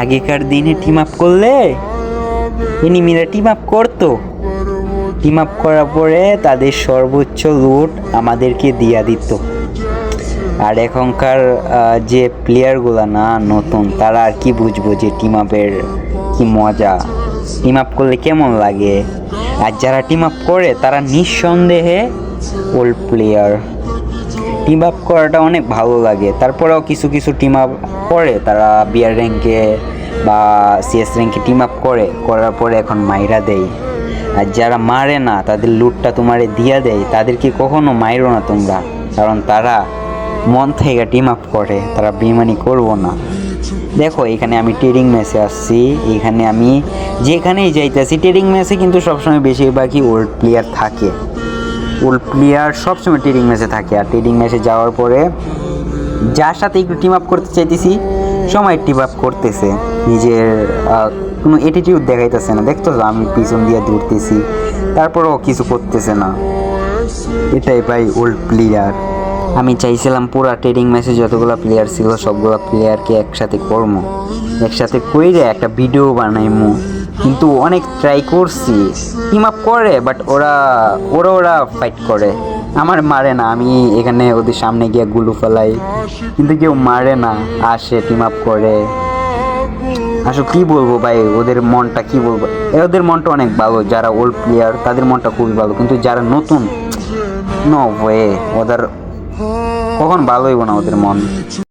আগেকার দিনে team up করলে এনিমিরা টিম আপ করতো। টিম আপ করার পরে তাদের সর্বোচ্চ লুট আমাদেরকে দিয়া দিত। আর এখনকার যে প্লেয়ারগুলো না, নতুন, তারা আর কি বুঝব যে টিম আপের কি মজা। টিম আপ করলে কেমন লাগে? আর যারা টিম আপ করে, তারা নিঃসন্দেহে ওল্ড প্লেয়ার টিম আপ করাটা অনেক ভালো লাগে। তারপরেও কিছু কিছু টিম আপ করে, তারা বিয়ার র্যাঙ্কে বা সিএস র্যাঙ্কে টিম আপ করে, করার পরে এখন মাইরা দেয়। আর যারা মারে না, তাদের লুটটা তোমারে দিয়া দেয়। তাদেরকে কখনো মাইরো না তোমরা, কারণ তারা মন থেকে টিম আপ করে, তারা বেমানি করব না। দেখো, এখানে আমি ট্রেডিং ম্যাচে আসছি, এখানে আমি যেখানেই যাইতেছি ট্রেডিং ম্যাচে কিন্তু সবসময় বেশিরভাগই ওল্ড প্লেয়ার থাকে। ওল্ড প্লেয়ার সবসময় ট্রেডিং ম্যাচে থাকে। আর ট্রেডিং ম্যাচে যাওয়ার পরে যার সাথে একটু টিম আপ করতে চাইতেছি সময় টিম আপ করতেছে। নিজের কোনো অ্যাটিটিউড দেখাইতেছে না। দেখতো আমি পিছন দিয়ে দৌড়তেছি, তারপরেও কিছু করতেছে না। এটাই ভাই ওল্ড প্লেয়ার আমি চাইছিলাম পুরো ট্রেডিং ম্যাচে যতগুলো প্লেয়ার ছিল, সবগুলো প্লেয়ারকে একসাথে করব একসাথে কইরে একটা ভিডিও বানাইমু। কিন্তু অনেক ট্রাই করছি টিম আপ করে বাট ওরা ওরা ওরা ফাইট করে। আমার মারে না, আমি এখানে ওদের সামনে গিয়ে গুলু ফেলাই। কিন্তু কেউ মারে না, আসে টিম আপ করে। আসলে কি বলব ভাই, ওদের মনটা কি বলব? ওদের মনটা অনেক ভালো, যারা ওল্ড প্লেয়ার তাদের মনটা খুবই ভালো। কিন্তু যারা নতুন নো ওয়ে ওদের কখন ভালো হইব না ওদের মন?